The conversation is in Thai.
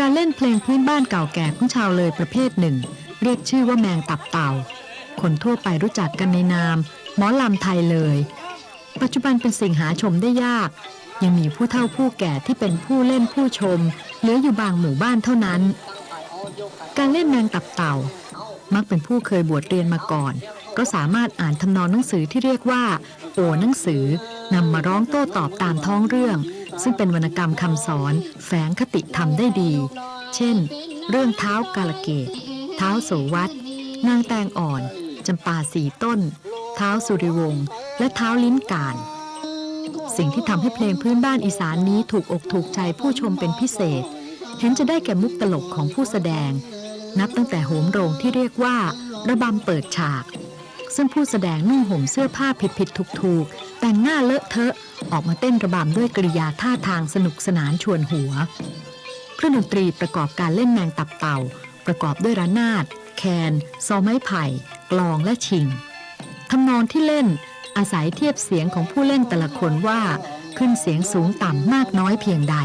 การเล่นเพลงพื้นบ้านเก่าแก่ของชาวเลยประเภทหนึ่ง เรียกชื่อว่าแมงตับเต่า คนทั่วไปรู้จักกันในนาม หมอลำไทยเลย ปัจจุบันเป็นสิ่งหาชมได้ยาก ยังมีผู้เฒ่าผู้แก่ที่เป็นผู้เล่นผู้ชมเหลืออยู่บางหมู่บ้านเท่านั้น การเล่นแมงตับเต่า มักเป็นผู้เคยบวชเรียนมาก่อน ก็สามารถอ่านทำนองหนังสือที่เรียกว่า โอหนังสือนำมาร้องโต้ตอบตามท้องเรื่อง ซึ่งเป็นวรรณกรรมคำสอนแฝงคติธรรมได้ดี เช่น เรื่องเท้ากาลเกต เท้าโสวัตนางแตงอ่อนจำปาสีต้น เท้าสุริวงศ์และเท้าลิ้นการ สิ่งที่ทำให้เพลงพื้นบ้านอีสานนี้ถูกอกถูกใจผู้ชมเป็นพิเศษ เห็นจะได้แก่มุกตลกของผู้แสดง นับตั้งแต่โหมโรงที่เรียกว่า ระบำเปิดฉาก ซึ่งผู้แสดงนุ่งห่มเสื้อผ้าผิดผิดถูกถูก แต่งหน้าเลอะเทอะ ออกมาเต้นระบำด้วยกริยาท่าทางสนุกสนานชวนหัว เครื่องดนตรีประกอบการเล่นแมงตับเต่า ประกอบด้วยระนาด แคนซอไม้ไผ่ กลองและชิงทำนองที่เล่นอาศัยเทียบเสียงของผู้เล่นแต่ละคนว่าขึ้นเสียงสูงต่ำมากน้อยเพียงใด